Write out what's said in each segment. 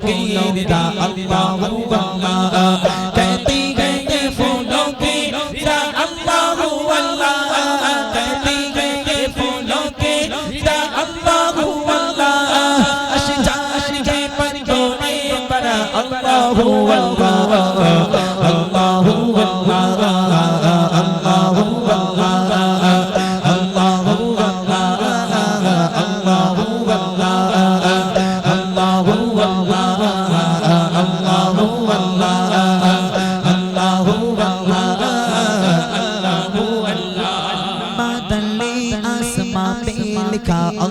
پھولوں کی اللہ اللہ کہتی ہے یہ پھولوں کی را اللہ اللہ را اللہ اللہ اشجار کے پر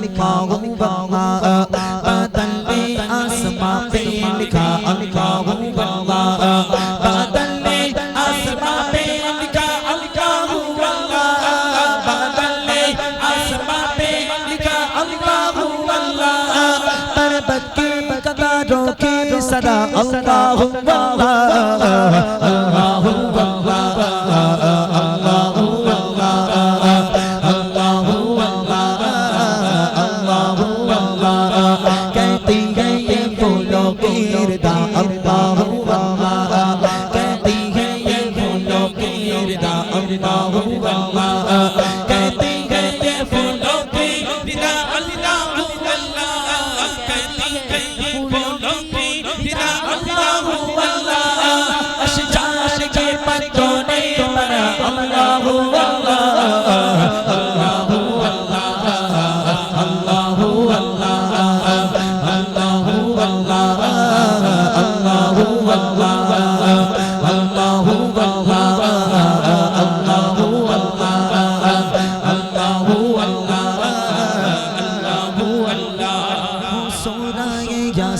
लिखा अल्लाहु अल्लाह बादले आसमां पे लिखा अल्लाहु अल्लाह बादले आसमां पे लिखा अल्लाहु अल्लाह बादले आसमां पे लिखा अल्लाहु अल्लाह पर्वत के कतारों की सदा अल्लाहु अल्लाह अल्लाहु अल्लाह अल्लाहु Allah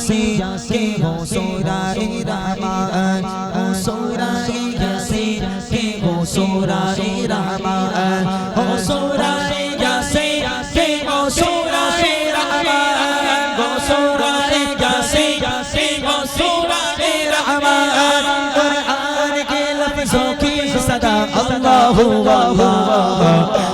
ইয়াসি কে হো সোরাই রহমান হো সোরাই ইয়াসি কে হো সোরাই রহমান হো সোরাই ইয়াসি কে হো সোরাই রহমান হো সোরাই ইয়াসি কে হো সোরাই রহমান কুরআন के लफ्जों की सदा अल्लाह हु अल्लाह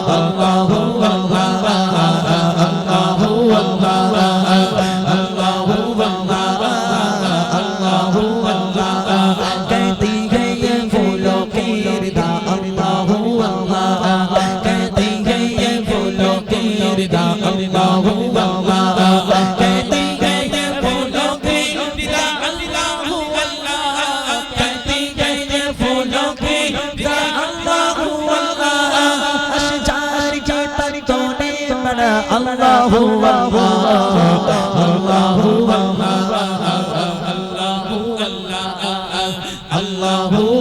da Allah Allah कहते कहते फूलों की दा Allah Allah कहते कहते फूलों की दा Allah Allah अशजार के पत्तों ने बड़ा Allah Allah Allah Allah Allah Allah